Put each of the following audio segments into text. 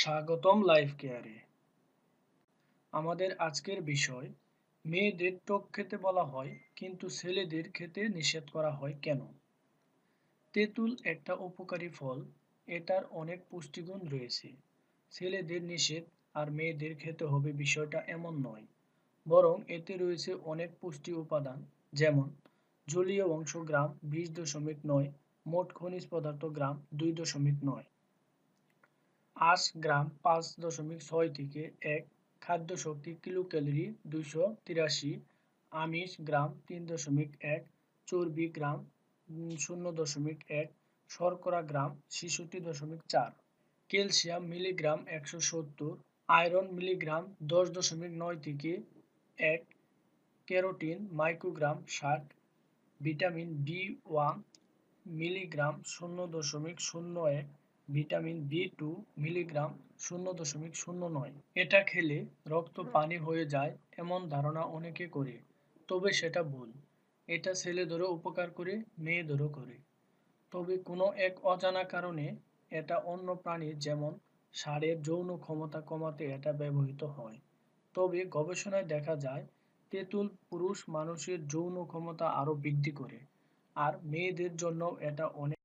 স্বাগতম লাইফ কেয়ারে আমাদের আজকের বিষয়, মেয়েদের টক খেতে বলা হয়, কিন্তু ছেলেদের খেতে নিষেধ করা হয় কেন? তেঁতুল একটা উপকারী ফল, এটার অনেক পুষ্টিগুণ রয়েছে। ছেলেদের নিষেধ আর মেয়েদের খেতে হবে বিষয়টা এমন নয়, বরং এতে রয়েছে অনেক পুষ্টি উপাদান, যেমন জলীয় অংশ গ্রাম বিশ দশমিক নয়, মোট খনিজ পদার্থ গ্রাম দুই দশমিক নয়। আঁশ গ্রাম পাঁচ দশমিক ছয় থেকে এক খাদ্য শক্তি কিলো ক্যালোরি দুইশো তিরাশি আমিষ গ্রাম তিন দশমিক এক, চর্বি গ্রাম শূন্য দশমিক এক, শর্করা গ্রাম ছেষট্টি দশমিক চার। ক্যালসিয়াম মিলিগ্রাম একশো সত্তর, আয়রন মিলিগ্রাম দশ দশমিক নয় থেকে এক, ক্যারোটিন মাইক্রোগ্রাম ষাট, ভিটামিন বি ওয়ান মিলিগ্রাম শূন্য দশমিক শূন্য এক ভিটামিন বি টু মিলিগ্রাম শূন্য দশমিক শূন্য নয়। এটা খেলে রক্ত পানি হয়ে যায় এমন ধারণা অনেকে করে। তবে সেটা ভুল। এটা ছেলেদেরও উপকার করে মেয়েদেরও করে। তবে কোনো এক অজানা কারণে এটা অন্য প্রাণীর যেমন ষাঁড়ের যৌন ক্ষমতা কমাতে এটা ব্যবহৃত হয়। তবে গবেষণায় দেখা যায় তেঁতুল পুরুষ মানুষের যৌন ক্ষমতা আরও বৃদ্ধি করে। আর মেয়েদের জন্য এটা অনেক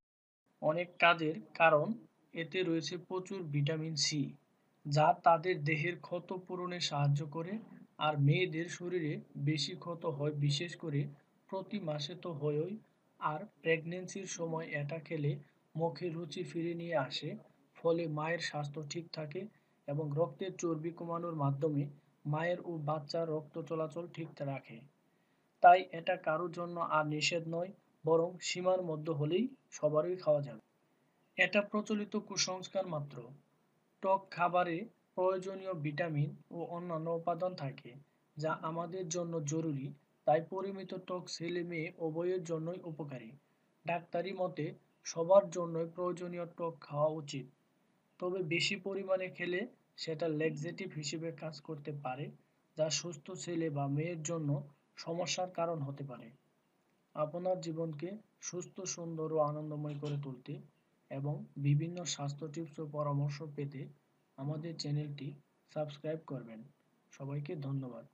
অনেক কাজের কারণ এতে রয়েছে প্রচুর ভিটামিন সি যা তাদের দেহের ক্ষত পূরণে সাহায্য করে আর মেয়েদের শরীরে বেশি ক্ষত হয়, বিশেষ করে প্রতি মাসে তো হয়ই। আর প্রেগনেন্সির সময় এটা খেলে মুখে রুচি ফিরে নিয়ে আসে, ফলে মায়ের স্বাস্থ্য ঠিক থাকে এবং রক্তের চর্বি কমানোর মাধ্যমে মায়ের ও বাচ্চার রক্ত চলাচল ঠিক রাখে। তাই এটা কারোর জন্য আর নিষেধ নয়, বরং সীমার মধ্যে হলেই সবারই খাওয়া যাবে। এটা প্রচলিত কুসংস্কার মাত্র। টক খাবারে প্রয়োজনীয় ভিটামিন ও অন্যান্য উপাদান থাকে, যা আমাদের জন্য জরুরি, তাই পরিমিত টক ছেলে মেয়ে উভয়ের জন্যই উপকারী। ডাক্তারি মতে, সবার জন্যই প্রয়োজনীয় টক খাওয়া উচিত। তবে বেশি পরিমাণে খেলে সেটা লেগজেটিভ হিসেবে কাজ করতে পারে, যা সুস্থ ছেলে বা মেয়ের জন্য সমস্যার কারণ হতে পারে। আপনার জীবনকে সুস্থ, সুন্দর ও আনন্দময় করে তুলতে এবং বিভিন্ন স্বাস্থ্য টিপস ও পরামর্শ পেতে আমাদের চ্যানেলটি সাবস্ক্রাইব করবেন। সবাইকে ধন্যবাদ।